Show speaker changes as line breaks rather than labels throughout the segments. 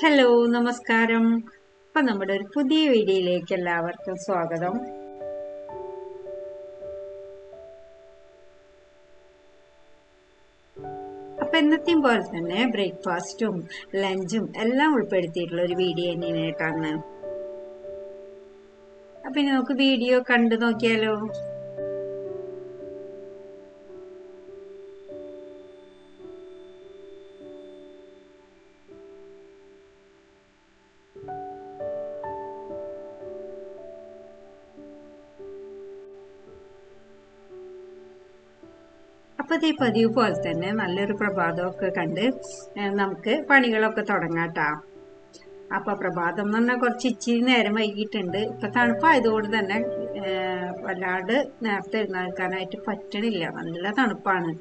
Hello നമസ്കാരം. അപ്പൊ നമ്മുടെ ഒരു പുതിയ വീഡിയോയിലേക്ക് എല്ലാവർക്കും സ്വാഗതം. അപ്പൊ എന്നത്തെയും പോലെ തന്നെ ബ്രേക്ക്ഫാസ്റ്റും ലഞ്ചും എല്ലാം ഉൾപ്പെടുത്തിയിട്ടുള്ള ഒരു വീഡിയോ തന്നെയായിട്ടാണ് അപ്പൊ ഇനി നമുക്ക് വീഡിയോ കണ്ടു നോക്കിയാലോ? അപ്പൊ ഇതേ പതിവ് പോലെ തന്നെ നല്ലൊരു പ്രഭാതമൊക്കെ കണ്ട് നമുക്ക് പണികളൊക്കെ തുടങ്ങാട്ടാ. അപ്പൊ പ്രഭാതം എന്ന് പറഞ്ഞാൽ കുറച്ച് ഇച്ചിരി നേരം വൈകിട്ടുണ്ട് ഇപ്പൊ തണുപ്പായതുകൊണ്ട് തന്നെ വല്ലാണ്ട് നേരത്തെ എഴുന്നേൽക്കാനായിട്ട് പറ്റണില്ല. നല്ല തണുപ്പാണ്.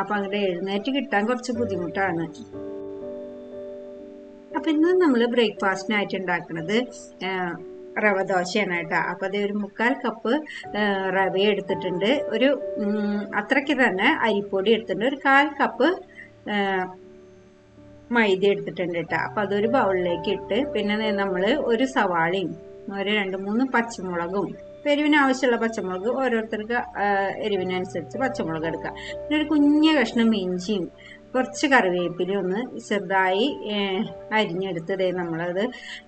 അപ്പൊ അങ്ങനെ എഴുന്നേറ്റ് കിട്ടാൻ കുറച്ച് ബുദ്ധിമുട്ടാണ്. അപ്പൊ ഇന്ന് നമ്മൾ ബ്രേക്ക്ഫാസ്റ്റിനായിട്ട് ഉണ്ടാക്കുന്നത് റവ ദോശയാണ് കേട്ടോ. അപ്പൊ അത് ഒരു മുക്കാൽ കപ്പ് റവ എടുത്തിട്ടുണ്ട്. ഒരു അത്രയ്ക്ക് തന്നെ അരിപ്പൊടി എടുത്തിട്ടുണ്ട്. ഒരു കാൽ കപ്പ് മൈദ എടുത്തിട്ടുണ്ട് കേട്ടോ. അപ്പൊ അതൊരു ബൗളിലേക്ക് ഇട്ട് പിന്നെ നമ്മൾ ഒരു സവാളയും ഒരു രണ്ട് മൂന്ന് പച്ചമുളകും എരിവിന് ആവശ്യമുള്ള പച്ചമുളക് ഓരോരുത്തർക്ക് എരിവിനനുസരിച്ച് പച്ചമുളക് എടുക്കുക പിന്നെ ഒരു കുഞ്ഞ കഷ്ണം ഇഞ്ചിയും കുറച്ച് കറിവേപ്പില ഒന്ന് ചെറുതായി അരിഞ്ഞെടുത്തത് നമ്മളത്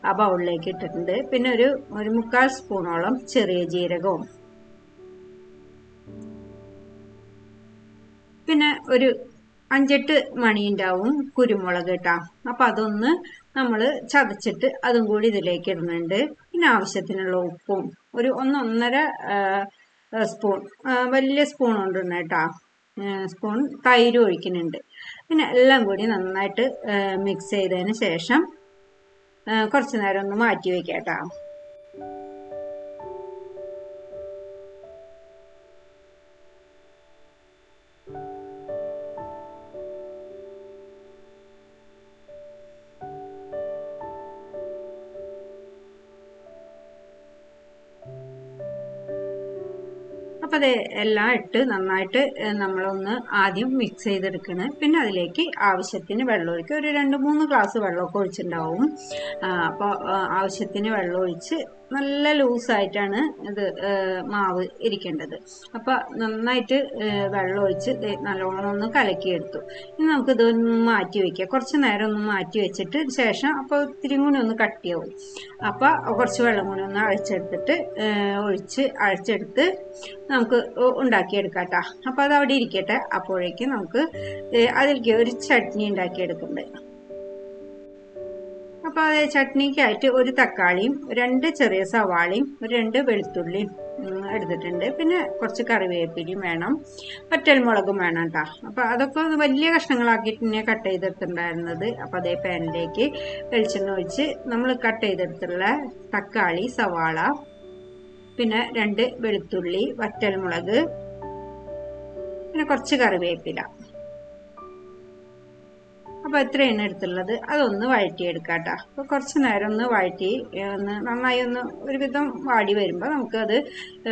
ആ ബൗളിലേക്ക് ഇട്ടിട്ടുണ്ട്. പിന്നെ ഒരു ഒരു മുക്കാൽ സ്പൂണോളം ചെറിയ ജീരകവും. പിന്നെ ഒരു അഞ്ചെട്ട് മണി ഉണ്ടാവും കുരുമുളക് കേട്ടാ അപ്പം അതൊന്ന് നമ്മൾ ചതച്ചിട്ട് അതും കൂടി ഇതിലേക്ക് ഇടുന്നുണ്ട്. പിന്നെ ആവശ്യത്തിനുള്ള ഉപ്പും ഒരു ഒന്നൊന്നര സ്പൂൺ വലിയ സ്പൂൺ കൊണ്ടിരുന്ന കേട്ടോ. സ്പൂൺ തൈര് ഒഴിക്കുന്നുണ്ട്. പിന്നെ എല്ലാം കൂടി നന്നായിട്ട് മിക്സ് ചെയ്തതിന് ശേഷം കുറച്ച് നേരം ഒന്ന് മാറ്റി വെക്കാം കേട്ടാ അപ്പൊ അത് എല്ലാം ഇട്ട് നന്നായിട്ട് നമ്മളൊന്ന് ആദ്യം മിക്സ് ചെയ്തെടുക്കണം. പിന്നെ അതിലേക്ക് ആവശ്യത്തിന് വെള്ളം ഒരു രണ്ട് മൂന്ന് ഗ്ലാസ് വെള്ളമൊക്കെ ഒഴിച്ചിട്ടുണ്ടാവും. അപ്പോൾ ആവശ്യത്തിന് വെള്ളം ഒഴിച്ച് നല്ല ലൂസായിട്ടാണ് ഇത് മാവ് ഇരിക്കേണ്ടത്. അപ്പം നന്നായിട്ട് വെള്ളം ഒഴിച്ച് നല്ലോണം ഒന്ന് കലക്കിയെടുത്തു. ഇനി നമുക്ക് ഇതൊന്ന് മാറ്റി വെക്കാം. കുറച്ച് നേരം ഒന്ന് മാറ്റി വെച്ചിട്ട് ശേഷം അപ്പോൾ ഇത്തിരി കൂടി ഒന്ന് കട്ടിയാവും. അപ്പോൾ കുറച്ച് വെള്ളം കൂടി ഒന്ന് അഴിച്ചെടുത്തിട്ട് ഒഴിച്ച് അഴിച്ചെടുത്ത് നമുക്ക് ഉണ്ടാക്കിയെടുക്കാം കേട്ടോ അപ്പോൾ അത് അവിടെ ഇരിക്കട്ടെ. അപ്പോഴേക്കും നമുക്ക് അതിലേക്ക് ഒരു ചട്നി ഉണ്ടാക്കിയെടുക്കണ്ടേ അപ്പൊ അത് ചട്നിക്കായിട്ട് ഒരു തക്കാളിയും രണ്ട് ചെറിയ സവാളയും ഒരു രണ്ട് വെളുത്തുള്ളിയും എടുത്തിട്ടുണ്ട്. പിന്നെ കുറച്ച് കറിവേപ്പിലയും വേണം. പറ്റൽമുളകും വേണം കേട്ടോ അപ്പോൾ അതൊക്കെ വലിയ കഷ്ണങ്ങളാക്കിയിട്ട് തന്നെ കട്ട് ചെയ്തെടുത്തിട്ടുണ്ടായിരുന്നത്. അപ്പോൾ അതേ പാനിലേക്ക് വെളിച്ചെണ്ണ ഒഴിച്ച് നമ്മൾ കട്ട് ചെയ്തെടുത്തുള്ള തക്കാളി സവാള പിന്നെ രണ്ട് വെളുത്തുള്ളി വറ്റൽമുളക് പിന്നെ കുറച്ച് കറിവേപ്പില. അപ്പൊ എത്രയാണ് എടുത്തുള്ളത് അതൊന്ന് വഴറ്റിയെടുക്കാം കേട്ടോ അപ്പൊ കുറച്ച് നേരം ഒന്ന് വഴറ്റി ഒന്ന് നന്നായി ഒന്ന് ഒരുവിധം വാടി വരുമ്പോൾ നമുക്കത്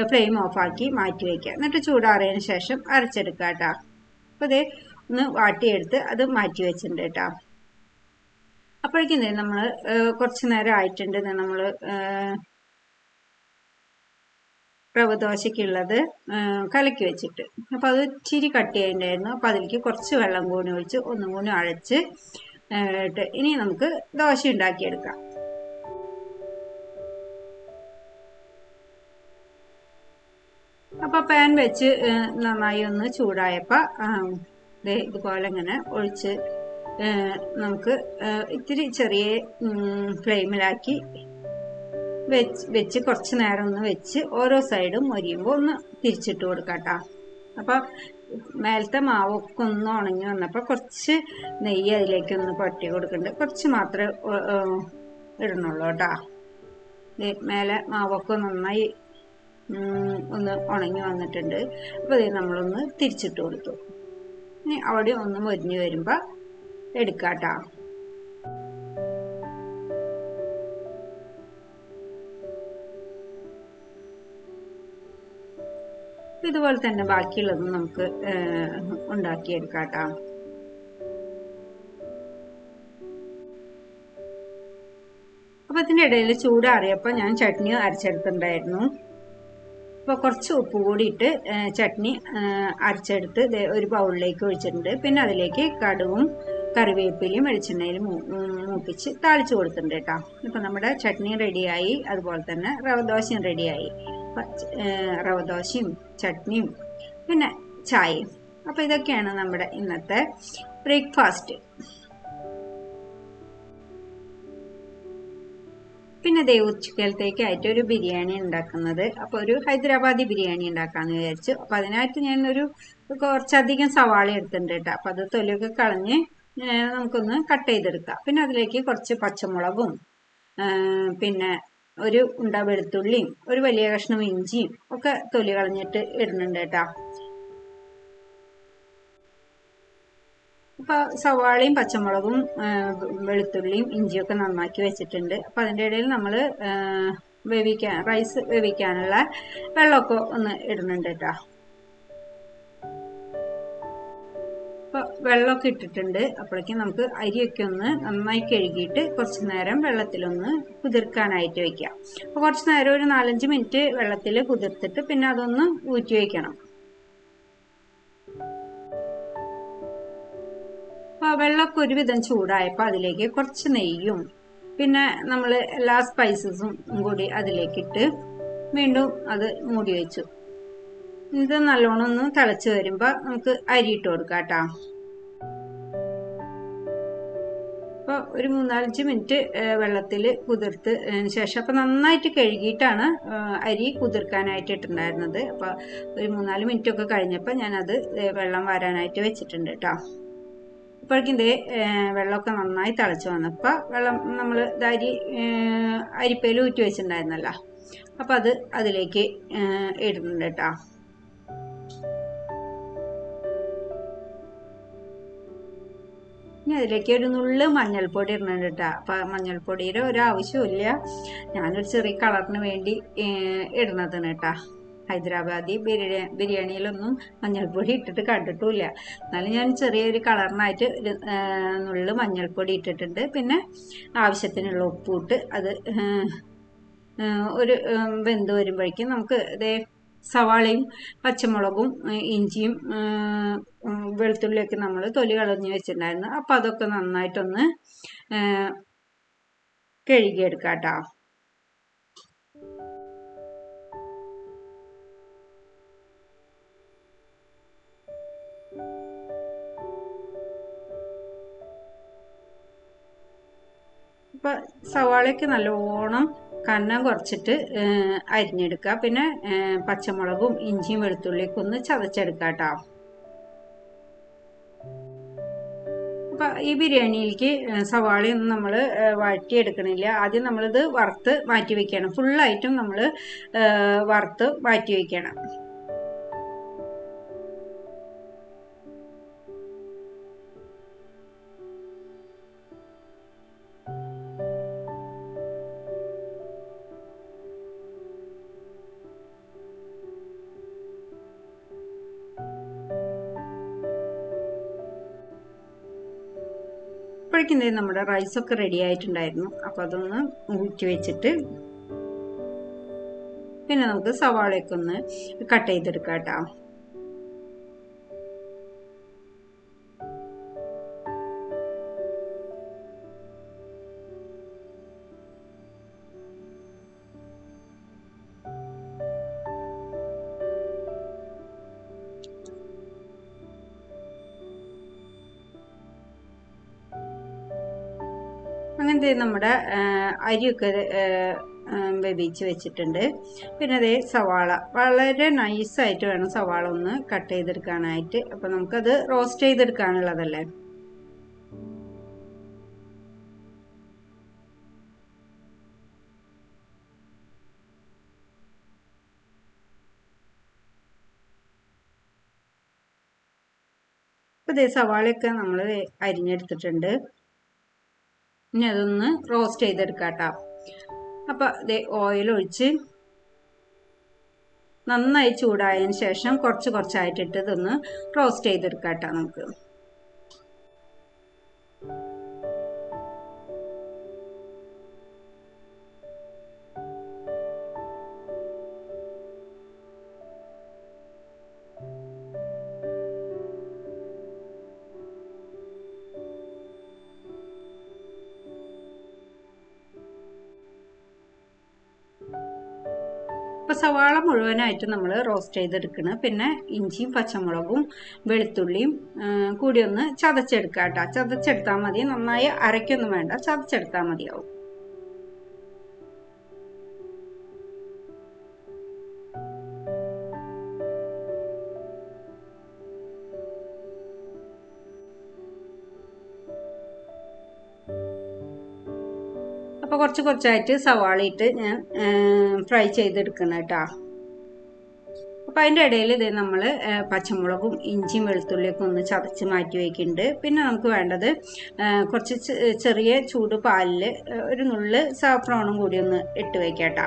ഫ്ലെയിം ഓഫാക്കി മാറ്റി വയ്ക്കാം എന്നിട്ട് ചൂടാറിയതിന് ശേഷം അരച്ചെടുക്കാം അപ്പൊ അതെ ഒന്ന് വാട്ടിയെടുത്ത് അത് മാറ്റി വെച്ചിട്ടുണ്ട് കേട്ടോ. അപ്പോഴേക്കും നമ്മൾ കുറച്ച് നേരം ആയിട്ടുണ്ട് നമ്മൾ റവ ദോശയ്ക്കുള്ളത് കലക്കി വെച്ചിട്ട്. അപ്പോൾ അത് ഇച്ചിരി കട്ടിയായിട്ടുണ്ടായിരുന്നു. അപ്പോൾ അതിലേക്ക് കുറച്ച് വെള്ളം കൂടി ഒഴിച്ച് ഒന്നും കൂടി അഴച്ച് ഇട്ട്. ഇനി നമുക്ക് ദോശ ഉണ്ടാക്കിയെടുക്കാം. അപ്പോൾ പാൻ വെച്ച് നന്നായി ഒന്ന് ചൂടായപ്പോൾ ഇതുപോലെ ഇങ്ങനെ ഒഴിച്ച് നമുക്ക് ഇത്തിരി ചെറിയ ഫ്ലെയിമിലാക്കി വെച്ച് വെച്ച് കുറച്ച് നേരം ഒന്ന് വെച്ച് ഓരോ സൈഡും മൊരിയുമ്പോൾ ഒന്ന് തിരിച്ചിട്ട് കൊടുക്കാം കേട്ടോ അപ്പൊ മേലത്തെ മാവൊക്കെ ഒന്ന് ഉണങ്ങി വന്നപ്പോൾ കുറച്ച് നെയ്യ് അതിലേക്ക് ഒന്ന് പറ്റി കൊടുക്കണ്ട്. കുറച്ച് മാത്രമേ ഇടണുള്ളൂ കേട്ടോ. മേലെ മാവൊക്കെ നന്നായി ഒന്ന് ഉണങ്ങി വന്നിട്ടുണ്ട്. അപ്പോൾ ഇത് നമ്മളൊന്ന് തിരിച്ചിട്ട് കൊടുത്തു. ഇനി അവിടെ ഒന്ന് മൊരിഞ്ഞ് വരുമ്പോൾ എടുക്കാം കേട്ടോ ഇതുപോലെ തന്നെ ബാക്കിയുള്ളതും നമുക്ക് ഉണ്ടാക്കിയെടുക്കാം കേട്ടോ അപ്പൊ ഇതിന്റെ ഇടയിൽ ചൂടാറിയപ്പോൾ ഞാൻ ചട്നി അരച്ചെടുത്തിട്ടുണ്ടായിരുന്നു. അപ്പോൾ കുറച്ച് ഉപ്പ് കൂടിയിട്ട് ചട്നി അരച്ചെടുത്ത് ഒരു ബൗളിലേക്ക് ഒഴിച്ചിട്ടുണ്ട്. പിന്നെ അതിലേക്ക് കടുവും കറിവേപ്പിലയും വെളിച്ചെണ്ണയിൽ മൂപ്പിച്ച് താളിച്ചു കൊടുത്തിട്ടുണ്ട് കേട്ടോ. ഇപ്പൊ നമ്മുടെ ചട്നി റെഡിയായി. അതുപോലെ തന്നെ റവദോശയും റെഡിയായി. റവദോശയും ചട്നിയും പിന്നെ ചായയും. അപ്പോൾ ഇതൊക്കെയാണ് നമ്മുടെ ഇന്നത്തെ ബ്രേക്ക്ഫാസ്റ്റ്. പിന്നെ ദേ ഉച്ചക്കലത്തേക്കായിട്ട് ഒരു ബിരിയാണി ഉണ്ടാക്കുന്നത്. അപ്പോൾ ഒരു ഹൈദരാബാദി ബിരിയാണി ഉണ്ടാക്കാമെന്ന് വിചാരിച്ചു. അപ്പോൾ അതിനായിട്ട് ഞാൻ ഒരു കുറച്ചധികം സവാള എടുത്തിട്ടുണ്ട് കേട്ടോ. അപ്പോൾ അത് തൊലിയൊക്കെ കളഞ്ഞ് നമുക്കൊന്ന് കട്ട് ചെയ്തെടുക്കാം. പിന്നെ അതിലേക്ക് കുറച്ച് പച്ചമുളകും പിന്നെ ഒരു ഉണ്ട വെളുത്തുള്ളിയും ഒരു വലിയ കഷ്ണം ഇഞ്ചിയും ഒക്കെ തൊലി കളഞ്ഞിട്ട് ഇടുന്നുണ്ട് കേട്ടോ. അപ്പോൾ സവാളയും പച്ചമുളകും വെളുത്തുള്ളിയും ഇഞ്ചിയൊക്കെ നന്നാക്കി വെച്ചിട്ടുണ്ട്. അപ്പോൾ അതിന്റെ ഇടയിൽ നമ്മൾ വേവിക്കാൻ റൈസ് വേവിക്കാനുള്ള വെള്ളമൊക്കെ ഒന്ന് ഇടുന്നുണ്ട് കേട്ടോ. വെള്ളമൊക്കെ ഇട്ടിട്ടുണ്ട്. അപ്പോഴേക്കും നമുക്ക് അരിയൊക്കെ ഒന്ന് നന്നായി കഴുകിയിട്ട് കുറച്ച് നേരം വെള്ളത്തിലൊന്ന് കുതിർക്കാനായിട്ട് വെക്കാം. അപ്പോൾ കുറച്ച് നേരം ഒരു നാലഞ്ച് മിനിറ്റ് വെള്ളത്തിൽ കുതിർത്തിട്ട് പിന്നെ അതൊന്ന് ഊറ്റി വയ്ക്കണം അപ്പോൾ വെള്ളമൊക്കെ ഒരുവിധം ചൂടായപ്പോൾ അതിലേക്ക് കുറച്ച് നെയ്യും പിന്നെ നമ്മൾ എല്ലാ സ്പൈസസും കൂടി അതിലേക്കിട്ട് വീണ്ടും അത് മൂടി വെച്ചു. ഇത് നല്ലോണം ഒന്ന് തിളച്ച് വരുമ്പോൾ നമുക്ക് അരി ഇട്ട് കൊടുക്കാം കേട്ടോ. അപ്പോൾ ഒരു മൂന്നാലഞ്ച് മിനിറ്റ് വെള്ളത്തിൽ കുതിർത്ത് ശേഷം അപ്പോൾ നന്നായിട്ട് കഴുകിയിട്ടാണ് അരി കുതിർക്കാനായിട്ട് ഇട്ടിട്ടുണ്ടായിരുന്നത്. അപ്പോൾ ഒരു മൂന്നാൽ മിനിറ്റ് ഒക്കെ കഴിഞ്ഞപ്പോൾ ഞാനത് വെള്ളം വരാനായിട്ട് വെച്ചിട്ടുണ്ട് കേട്ടോ ഇപ്പോഴേക്കും ഇതേ വെള്ളമൊക്കെ നന്നായി തിളച്ച് വന്നപ്പോൾ വെള്ളം നമ്മൾ അരി അരിപ്പയിൽ ഊറ്റി വെച്ചിട്ടുണ്ടായിരുന്നല്ലോ. അപ്പോൾ അത് അതിലേക്ക് ഇടുന്നുണ്ട് കേട്ടോ ഇനി അതിലേക്ക് ഒരു നുള്ള് മഞ്ഞൾപ്പൊടി ഇടണം കേട്ടോ. അപ്പം മഞ്ഞൾപ്പൊടിയുടെ ഒരു ആവശ്യമില്ല ഞാനൊരു ചെറിയ കളറിന് വേണ്ടി ഇടണതാണ് കേട്ടോ. ഹൈദരാബാദി ബിരിയാണി ബിരിയാണിയിലൊന്നും മഞ്ഞൾപ്പൊടി ഇട്ടിട്ട് കണ്ടിട്ടുമില്ല. എന്നാലും ഞാൻ ചെറിയൊരു കളറിനായിട്ട് നുള്ളു മഞ്ഞൾപ്പൊടി ഇട്ടിട്ടുണ്ട്. പിന്നെ ആവശ്യത്തിനുള്ള ഉപ്പൂട്ട് അത് ഒരു വെന്ത് വരുമ്പോഴേക്കും നമുക്ക് ഇതേ സവാളയും പച്ചമുളകും ഇഞ്ചിയും വെളുത്തുള്ളിയൊക്കെ നമ്മൾ തൊലി കളഞ്ഞ് വെച്ചിട്ടുണ്ടായിരുന്നു. അപ്പം അതൊക്കെ നന്നായിട്ടൊന്ന് കഴുകിയെടുക്കാം കേട്ടോ. അപ്പോൾ സവാളയ്ക്ക് നല്ലോണം കന്നം കുറച്ചിട്ട് അരിഞ്ഞെടുക്കുക. പിന്നെ പച്ചമുളകും ഇഞ്ചിയും വെളുത്തുള്ളിയൊക്കെ ഒന്ന് ചതച്ചെടുക്കുക കേട്ടോ അപ്പം ഈ ബിരിയാണിയിലേക്ക് സവാളയൊന്നും നമ്മൾ വഴറ്റിയെടുക്കണില്ല. ആദ്യം നമ്മളിത് വറുത്ത് മാറ്റി വയ്ക്കണം ഫുള്ളായിട്ടും നമ്മൾ വറുത്ത് മാറ്റി വെക്കണം. അപ്പോഴേക്കും നമ്മുടെ റൈസൊക്കെ റെഡി ആയിട്ടുണ്ടായിരുന്നു. അപ്പോൾ അതൊന്ന് ഊറ്റി വെച്ചിട്ട് പിന്നെ നമുക്ക് സവാളയൊക്കെ ഒന്ന് കട്ട് ചെയ്തെടുക്കാം കേട്ടോ. അങ്ങനത്തെ നമ്മുടെ അരിയൊക്കെ വേവിച്ച് വെച്ചിട്ടുണ്ട്. പിന്നെ അതേ സവാള. വളരെ നൈസായിട്ട് വേണം സവാള ഒന്ന് കട്ട് ചെയ്തെടുക്കാനായിട്ട്. അപ്പം നമുക്കത് റോസ്റ്റ് ചെയ്തെടുക്കാനുള്ളതല്ലേ? അപ്പോൾ ഇതേ സവാളയൊക്കെ നമ്മൾ അരിഞ്ഞെടുത്തിട്ടുണ്ട്. ഇനി അതൊന്ന് റോസ്റ്റ് ചെയ്തെടുക്കാം കേട്ടോ അപ്പോൾ ഓയിൽ ഒഴിച്ച് നന്നായി ചൂടായതിന് ശേഷം കുറച്ച് കുറച്ചായിട്ടിട്ട് ഇതൊന്ന് റോസ്റ്റ് ചെയ്തെടുക്കാം കേട്ടോ നമുക്ക്. സവാള മുഴുവനായിട്ട് നമ്മൾ റോസ്റ്റ് ചെയ്തെടുക്കണം. പിന്നെ ഇഞ്ചിയും പച്ചമുളകും വെളുത്തുള്ളിയും കൂടി ഒന്ന് ചതച്ചെടുക്കുക കേട്ടോ ചതച്ചെടുത്താൽ മതി. നന്നായി അരയ്ക്കൊന്നും വേണ്ട. ചതച്ചെടുത്താൽ മതിയാവും കുറച്ച് കുറച്ചായിട്ട് സവാള ഇട്ട് ഞാൻ ഫ്രൈ ചെയ്തെടുക്കണം കേട്ടോ. അപ്പോൾ അതിന്റെ ഇടയിൽ ഇത് നമ്മൾ പച്ചമുളകും ഇഞ്ചിയും വെളുത്തുള്ളിയൊക്കെ ഒന്ന് ചതച്ച് മാറ്റി വയ്ക്കുന്നുണ്ട് പിന്നെ നമുക്ക് വേണ്ടത് കുറച്ച് ചെറിയ ചൂട് പാലിൽ ഒരു നുള്ള് സാഫ്രോണും കൂടി ഒന്ന് ഇട്ട് വയ്ക്കാം കേട്ടോ.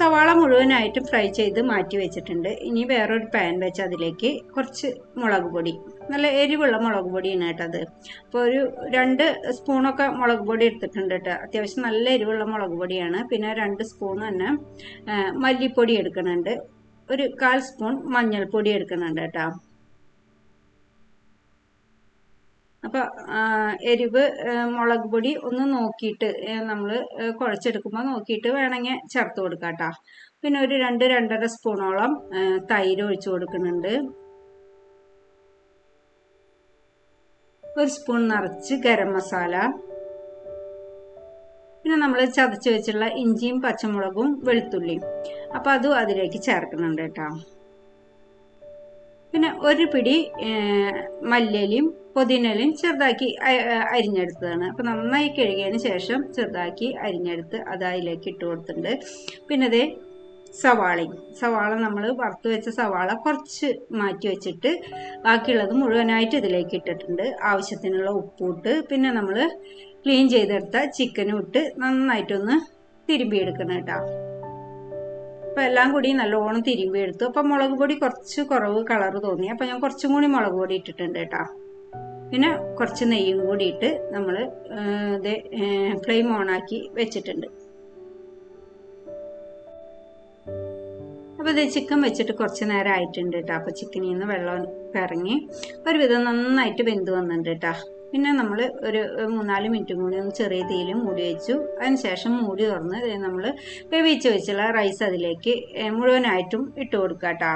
സവാള മുഴുവനായിട്ടും ഫ്രൈ ചെയ്ത് മാറ്റി വെച്ചിട്ടുണ്ട്. ഇനി വേറൊരു പാൻ വെച്ച് അതിലേക്ക് കുറച്ച് മുളക് പൊടി. നല്ല എരിവുള്ള മുളക് പൊടിയാണ് കേട്ടത് അപ്പോൾ ഒരു രണ്ട് സ്പൂണൊക്കെ മുളക് പൊടി എടുത്തിട്ടുണ്ട് കേട്ടോ. അത്യാവശ്യം നല്ല എരിവുള്ള മുളക് പൊടിയാണ്. പിന്നെ രണ്ട് സ്പൂൺ തന്നെ മല്ലിപ്പൊടി എടുക്കുന്നുണ്ട്. ഒരു കാൽ സ്പൂൺ മഞ്ഞൾപ്പൊടി എടുക്കുന്നുണ്ട് കേട്ടോ. അപ്പോൾ എരിവ് മുളക് പൊടി ഒന്ന് നോക്കിയിട്ട് നമ്മൾ കുഴച്ചെടുക്കുമ്പോൾ നോക്കിയിട്ട് വേണമെങ്കിൽ ചേർത്ത് കൊടുക്കാം പിന്നെ ഒരു രണ്ട് രണ്ടര സ്പൂണോളം തൈര് ഒഴിച്ചു കൊടുക്കുന്നുണ്ട്. ഒരു സ്പൂൺ നിറച്ച് ഗരം മസാല. പിന്നെ നമ്മൾ ചതച്ച് വെച്ചുള്ള ഇഞ്ചിയും പച്ചമുളകും വെളുത്തുള്ളിയും. അപ്പോൾ അതും അതിലേക്ക് ചേർക്കുന്നുണ്ട് കേട്ടോ. പിന്നെ ഒരു പിടി മല്ലിയിലയും പുതിനയിലയും ചെറുതാക്കി അരിഞ്ഞെടുത്തതാണ്. അപ്പം നന്നായി കഴുകിയതിന് ശേഷം ചെറുതാക്കി അരിഞ്ഞെടുത്ത് അത് അതിലേക്ക് ഇട്ട് കൊടുത്തിട്ടുണ്ട്. പിന്നെ അതേ സവാളയും. സവാള നമ്മൾ വറുത്ത് വെച്ച സവാള കുറച്ച് മാറ്റി വെച്ചിട്ട് ബാക്കിയുള്ളത് മുഴുവനായിട്ട് ഇതിലേക്ക് ഇട്ടിട്ടുണ്ട്. ആവശ്യത്തിനുള്ള ഉപ്പിട്ട് പിന്നെ നമ്മൾ ക്ലീൻ ചെയ്തെടുത്ത ചിക്കനും ഇട്ട് നന്നായിട്ടൊന്ന് തിരുമ്പിയെടുക്കണം കേട്ടോ. അപ്പോൾ എല്ലാം കൂടി നല്ലോണം തിരുമ്പി എടുത്തു അപ്പോൾ മുളക് പൊടി കുറച്ച് കുറവ് കളറ് തോന്നി. അപ്പോൾ ഞാൻ കുറച്ചും കൂടി മുളക് പൊടി ഇട്ടിട്ടുണ്ട് കേട്ടോ. പിന്നെ കുറച്ച് നെയ്യും കൂടി ഇട്ട് നമ്മൾ ഇത് ഫ്ലെയിം ഓണാക്കി വെച്ചിട്ടുണ്ട്. അപ്പോൾ ഇത് ചിക്കൻ വെച്ചിട്ട് കുറച്ച് നേരം ആയിട്ടുണ്ട് കേട്ടോ അപ്പോൾ ചിക്കനിൽ നിന്ന് വെള്ളം ഇറങ്ങി ഒരുവിധം നന്നായിട്ട് വെന്ത് വന്നിട്ടുണ്ട് കേട്ടോ പിന്നെ നമ്മൾ ഒരു മൂന്നാൽ മിനിറ്റും കൂടി ഒന്ന് ചെറിയ തീയിൽ മൂടി വെച്ചു. അതിന് ശേഷം മൂടി തുറന്ന് നമ്മൾ വേവിച്ച് വെച്ചുള്ള റൈസ് അതിലേക്ക് മുഴുവനായിട്ടും ഇട്ട് കൊടുക്കാം കേട്ടോ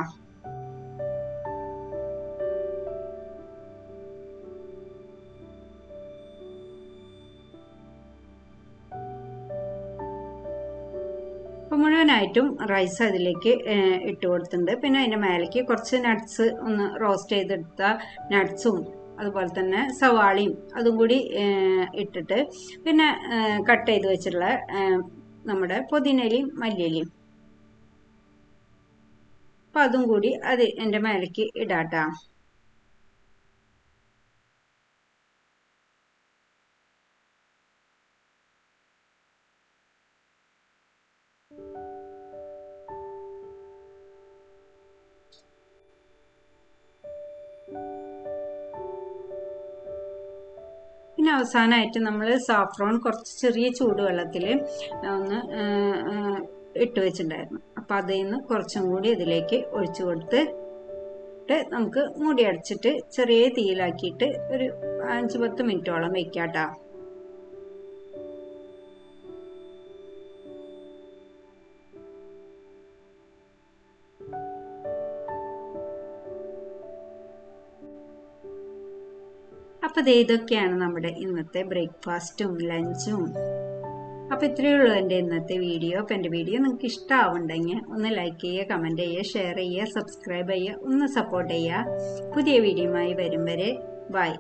മുഴുവനായിട്ടും റൈസ് അതിലേക്ക് ഇട്ട് കൊടുത്തിട്ടുണ്ട്. പിന്നെ അതിന്റെ മേലേക്ക് കുറച്ച് നട്ട്സ് ഒന്ന് റോസ്റ്റ് ചെയ്തെടുത്ത നട്ട്സും അതുപോലെ തന്നെ സവാളയും അതും കൂടി ഇട്ടിട്ട് പിന്നെ കട്ട് ചെയ്ത് വെച്ചിട്ടുള്ള നമ്മുടെ പുതിനയിലയും മല്ലിയലിയും. അപ്പം അതും കൂടി അത് എന്റെ മേലേക്ക് ഇടാട്ടാ. പിന്നെ അവസാനമായിട്ട് നമ്മൾ സാഫ്രോൺ കുറച്ച് ചെറിയ ചൂടുവെള്ളത്തിൽ ഒന്ന് ഇട്ട് വെച്ചിട്ടുണ്ടായിരുന്നു. അപ്പോൾ അതിൽ നിന്ന് കുറച്ചും കൂടി ഇതിലേക്ക് ഒഴിച്ചു കൊടുത്ത് നമുക്ക് മൂടി അടച്ചിട്ട് ചെറിയ തീയിലാക്കിയിട്ട് ഒരു അഞ്ച് പത്ത് മിനിറ്റോളം വെക്കാം കേട്ടോ അപ്പോൾ ദേ ഇതൊക്കെയാണ് നമ്മുടെ ഇന്നത്തെ ബ്രേക്ക്ഫാസ്റ്റും ലഞ്ചും. അപ്പോൾ ഇത്രയേ ഉള്ളൂ എന്റെ ഇന്നത്തെ വീഡിയോ. അപ്പോൾ എന്റെ വീഡിയോ നിങ്ങൾക്ക് ഇഷ്ടമാവുണ്ടെങ്കിൽ ഒന്ന് ലൈക്ക് ചെയ്യുക കമന്റ് ചെയ്യുക ഷെയർ ചെയ്യുക സബ്സ്ക്രൈബ് ചെയ്യുക ഒന്ന് സപ്പോർട്ട് ചെയ്യുക. പുതിയ വീഡിയോയുമായി വരും വരെ. ബൈ